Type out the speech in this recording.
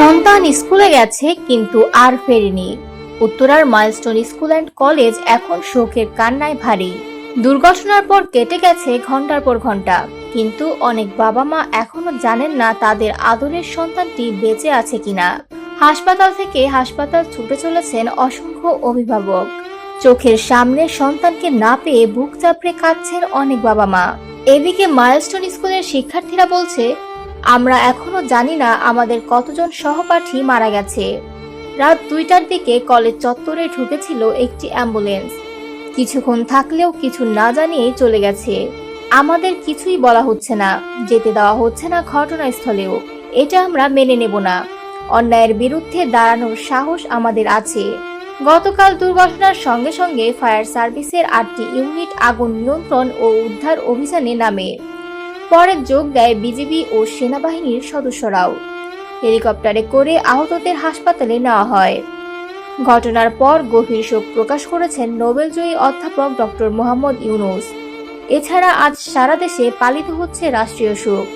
সন্তান স্কুলে গেছে, কিন্তু আর ফেরেনি। উত্তরার মাইলস্টোন স্কুল অ্যান্ড কলেজ এখন শোকের কান্নায় ভারী। দুর্ঘটনার পর কেটে গেছে ঘণ্টার পর ঘণ্টা কিন্তু অনেক বাবা মা এখনও জানেন না তাদের আদরের সন্তানটি বেঁচে আছে কিনা। হাসপাতাল থেকে হাসপাতাল ছুটে চলেছেন অসংখ্য অভিভাবক। চোখের সামনে সন্তানকে না পেয়ে বুক চাপড়ে কাঁদছেন অনেক বাবা মা এদিকে মাইলস্টোন স্কুলের শিক্ষার্থীরা বলছে আমরা এখনও জানি না আমাদের কতজন সহপাঠী মারা গেছে। রাত দুইটার দিকে কলেজ চত্বরে ঢুকেছিল একটি অ্যাম্বুলেন্স। কিছুক্ষণ থাকলেও কিছু না জানিয়েই চলে গেছে। আমাদের কিছুই বলা হচ্ছে না, যেতে দেওয়া হচ্ছে না ঘটনাস্থলেও। এটা আমরা মেনে নেব না। অন্যায়ের বিরুদ্ধে দাঁড়ানোর সাহস আমাদের আছে। গতকাল দুর্ঘটনার সঙ্গে সঙ্গে ফায়ার সার্ভিসের আটটি ইউনিট আগুন নিয়ন্ত্রণ ও উদ্ধার অভিযানে নামে। পরে যোগ দেয় বিজিবি ও সেনাবাহিনীর সদস্যরাও। হেলিকপ্টারে করে আহতদের হাসপাতালে নেওয়া হয়। ঘটনার পর গভীর শোক প্রকাশ করেছেন নোবেলজয়ী অধ্যাপক ডক্টর মোহাম্মদ ইউনুস। এছাড়া আজ সারা দেশে পালিত হচ্ছে রাষ্ট্রীয় শোক।